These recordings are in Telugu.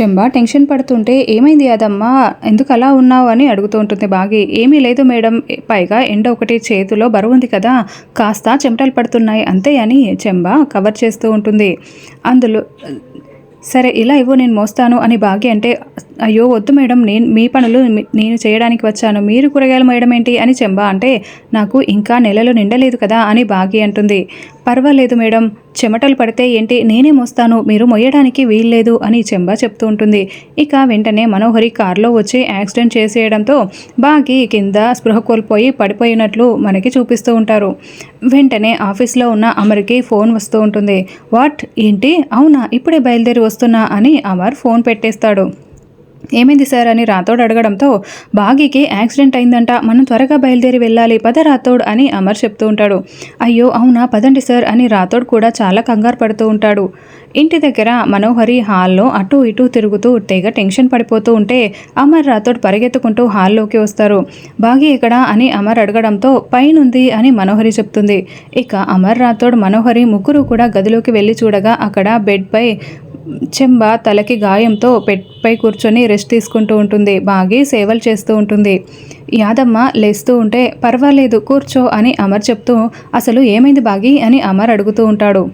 చెంబ టెన్షన్ పడుతుంటే ఏమైంది అదమ్మా ఎందుకు అలా ఉన్నావు? అని అడుగుతూ ఉంటుంది బాగి. ఏమీ లేదు మేడం. పైగా ఎండ ఒకటి చేతిలో బరువు ఉంది కదా. కాస్త చెమటలు పడుతున్నాయి. అంతే అని చెంబ కవర్ చేస్తూ ఉంటుంది. అందులో సరే ఇలా ఇవ్వు నేను మోస్తాను అని బాగి అంటే అయ్యో వద్దు మేడం. నేను మీ పనులు నేను చేయడానికి వచ్చాను. మీరు కూరగాయలు మేయడం ఏంటి? అని చెంబ అంటే నాకు ఇంకా నెలలు నిండలేదు కదా అని బాగి అంటుంది. పర్వాలేదు మేడం చెమటలు పడితే ఏంటి నేనే మోస్తాను మీరు మొయ్యడానికి వీల్లేదు అని చెంబా చెప్తూ ఉంటుంది. ఇక వెంటనే మనోహరి కారులో వచ్చి యాక్సిడెంట్ చేసేయడంతో బాగి కింద స్పృహ కోల్పోయి పడిపోయినట్లు మనకి చూపిస్తూ ఉంటారు. వెంటనే ఆఫీస్లో ఉన్న అమర్కి ఫోన్ వస్తూ ఉంటుంది. వాట్? ఏంటి? అవునా? ఇప్పుడే బయలుదేరి వస్తున్నా అని అమర్ ఫోన్ పెట్టేస్తాడు. ఏమైంది సార్ అని రాథోడ్ అడగడంతో బాగీకి యాక్సిడెంట్ అయిందంట మనం త్వరగా బయలుదేరి వెళ్ళాలి పద రాథోడ్ అని అమర్ చెప్తూ ఉంటాడు. అయ్యో అవునా పదండి సార్ అని రాథోడ్ కూడా చాలా కంగారు పడుతూ ఉంటాడు. ఇంటి దగ్గర మనోహరి హాల్లో అటు ఇటు తిరుగుతూ తెగ టెన్షన్ పడిపోతూ ఉంటే అమర్ రాథోడ్ పరిగెత్తుకుంటూ హాల్లోకి వస్తారు. బాగి ఎక్కడ? అని అమర్ అడగడంతో పైనుంది అని మనోహరి చెప్తుంది. ఇక అమర్ రాథోడ్ మనోహరి ముగ్గురు కూడా గదిలోకి వెళ్ళి చూడగా అక్కడ బెడ్పై చెంబ తలకి గాయంతో పెట్పై కూర్చొని రెస్ట్ తీసుకుంటూ ఉంటుంది. బాగి సేవలు చేస్తూ ఉంటుంది. యాదమ్మ లేస్తూ ఉంటే పర్వాలేదు కూర్చో అని అమర్ చెప్తూ అసలు ఏమైంది బాగి? అని అమర్ అడుగుతూ ఉంటాడు.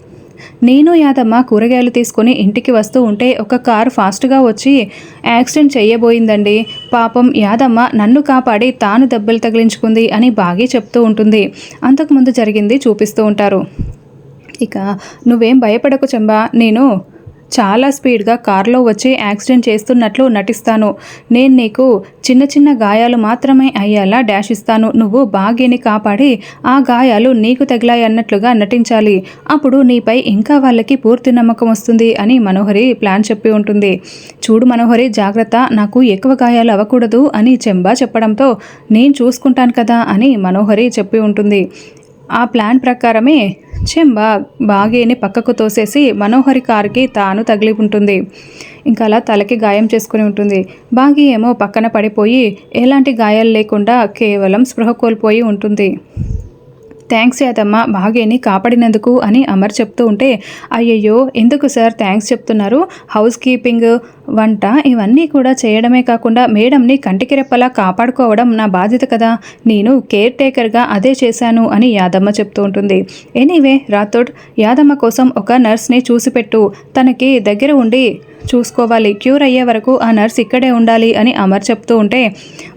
నేను యాదమ్మ కూరగాయలు తీసుకొని ఇంటికి వస్తూ ఉంటే ఒక కారు ఫాస్ట్గా వచ్చి యాక్సిడెంట్ చేయబోయిందండి. పాపం యాదమ్మ నన్ను కాపాడి తాను దెబ్బలు తగిలించుకుంది అని బాగి చెప్తూ ఉంటుంది. అంతకుముందు జరిగింది చూపిస్తూ ఉంటారు. ఇక నువ్వేం భయపడకు చెంబా. నేను చాలా స్పీడ్గా కారులో వచ్చి యాక్సిడెంట్ చేస్తున్నట్లు నటిస్తాను. నేను నీకు చిన్న చిన్న గాయాలు మాత్రమే అయ్యేలా డాష్ ఇస్తాను. నువ్వు భాగ్యని కాపాడి ఆ గాయాలు నీకు తగిలాయి అన్నట్లుగా నటించాలి. అప్పుడు నీపై ఇంకా వాళ్ళకి పూర్తి నమ్మకం వస్తుంది అని మనోహరి ప్లాన్ చెప్పి ఉంటుంది. చూడు మనోహరి జాగ్రత్త. నాకు ఎక్కువ గాయాలు అవ్వకూడదు అని చెంబా చెప్పడంతో నేను చూసుకుంటాను కదా అని మనోహరి చెప్పి ఉంటుంది. ఆ ప్లాన్ ప్రకారమే చెంబా బాగేని పక్కకు తోసేసి మనోహరి కారుకి తాను తగిలి ఉంటుంది. ఇంకా అలా తలకి గాయం చేసుకుని ఉంటుంది. బాగి ఏమో పక్కన పడిపోయి ఎలాంటి గాయాలు లేకుండా కేవలం స్పృహ కోల్పోయి ఉంటుంది. థ్యాంక్స్ యాదమ్మ బాగేని కాపాడినందుకు అని అమర్ చెప్తూ ఉంటే అయ్యయ్యో ఎందుకు సార్ థ్యాంక్స్ చెప్తున్నారు? హౌస్ కీపింగ్ వంట ఇవన్నీ కూడా చేయడమే కాకుండా మేడంని కంటికి రెప్పలా కాపాడుకోవడం నా బాధ్యత కదా. నేను కేర్ టేకర్గా అదే చేశాను అని యాదమ్మ చెప్తూ ఉంటుంది. ఎనీవే రాథోడ్ యాదమ్మ కోసం ఒక నర్స్ని చూసిపెట్టు. తనకి దగ్గర ఉండి చూసుకోవాలి. క్యూర్ అయ్యే వరకు ఆ నర్స్ ఇక్కడే ఉండాలి అని అమర్ చెప్తూ ఉంటే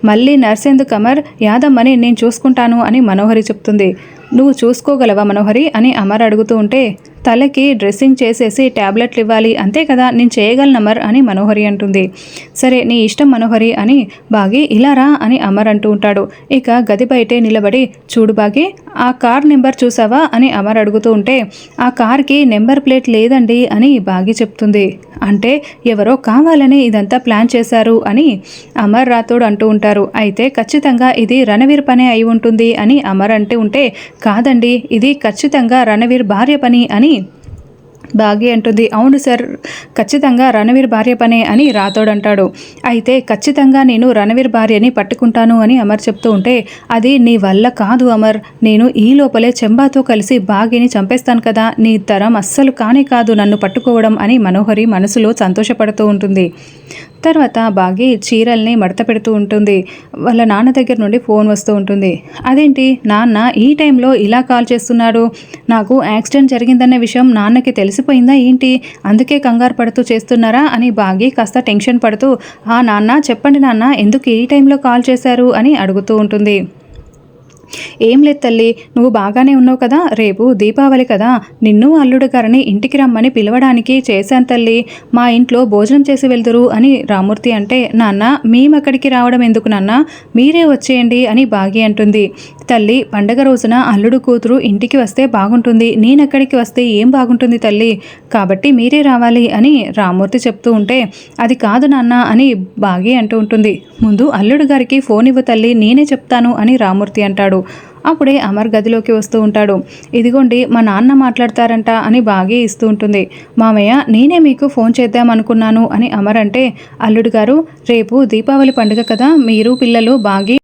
మళ్ళీ నర్స్ ఎందుకు అమర్? యాదమ్మని నేను చూసుకుంటాను అని మనోహరి చెప్తుంది. నువ్వు చూసుకోగలవా మనోహరి? అని అమర్ అడుగుతూ ఉంటే తలకి డ్రెస్సింగ్ చేసేసి ట్యాబ్లెట్లు ఇవ్వాలి. అంతే కదా నేను చేయగలను అమర్ అని మనోహరి అంటుంది. సరే నీ ఇష్టం మనోహరి అని బాగి ఇలా రా అని అమర్ అంటూ ఉంటాడు. ఇక గది బయటే నిలబడి చూడు బాగి ఆ కార్ నెంబర్ చూసావా అని అమర్ అడుగుతూ ఉంటే ఆ కార్కి నెంబర్ ప్లేట్ లేదండి అని బాగి చెప్తుంది. అంటే ఎవరో కావాలని ఇదంతా ప్లాన్ చేశారు అని అమర్ రాథోడ్ అంటూ ఉంటారు. అయితే ఖచ్చితంగా ఇది రణవీర్ పనే అయి ఉంటుంది అని అమర్ అంటూ ఉంటే కాదండి ఇది ఖచ్చితంగా రణవీర్ భార్య పని అని బాగి అంటుంది. అవును సార్ ఖచ్చితంగా రణవీర్ భార్య పనే అని రాథోడ్ అంటాడు. అయితే ఖచ్చితంగా నేను రణవీర్ భార్యని పట్టుకుంటాను అని అమర్ చెప్తూ ఉంటే అది నీ వల్ల కాదు అమర్. నేను ఈ లోపలే చెంబాతో కలిసి బాగిని చంపేస్తాను కదా. నీ తరం అస్సలు కానే కాదు నన్ను పట్టుకోవడం అని మనోహరి మనసులో సంతోషపడుతూ ఉంటుంది. తర్వాత బాగి చీరల్ని మడత పెడుతూ ఉంటుంది. వాళ్ళ నాన్న దగ్గర నుండి ఫోన్ వస్తూ ఉంటుంది. అదేంటి నాన్న ఈ టైంలో ఇలా కాల్ చేస్తున్నాడు? నాకు యాక్సిడెంట్ జరిగిందన్న విషయం నాన్నకి తెలిసి? తెలిసిపోయిందా ఏంటి? అందుకే కంగారు పడుతూ చేస్తున్నారా? అని బాగి కాస్త టెన్షన్ పడుతూ ఆ నాన్న చెప్పండి నాన్న ఎందుకు ఈ టైంలో కాల్ చేశారు? అని అడుగుతూ ఉంటుంది. ఏం లేదు తల్లి నువ్వు బాగానే ఉన్నావు కదా రేపు దీపావళి కదా నిన్ను అల్లుడు గారిని ఇంటికి రమ్మని పిలవడానికి చేశాను తల్లి. మా ఇంట్లో భోజనం చేసి వెళ్దురు అని రామూర్తి అంటే నాన్న మేమక్కడికి రావడం ఎందుకు నాన్న? మీరే వచ్చేయండి అని బాగి అంటుంది. తల్లి పండగ రోజున అల్లుడు కూతురు ఇంటికి వస్తే బాగుంటుంది. నేనెక్కడికి వస్తే ఏం బాగుంటుంది తల్లి? కాబట్టి మీరే రావాలి అని రామూర్తి చెప్తూ ఉంటే అది కాదు నాన్న అని బాగి అంటూ ఉంటుంది. ముందు అల్లుడు గారికి ఫోన్ ఇవ్వ తల్లి నేనే చెప్తాను అని రామూర్తి అంటాడు. అప్పుడే అమర్ గదిలోకి వస్తూ ఉంటాడు. ఇదిగోండి మా నాన్న మాట్లాడతారంట అని బాగే ఇస్తూ ఉంటుంది. మామయ్య నేనే మీకు ఫోన్ చేద్దాం అనుకున్నాను అని అమర్ అంటే అల్లుడు గారు రేపు దీపావళి పండుగ కదా మీరు పిల్లలు బాగి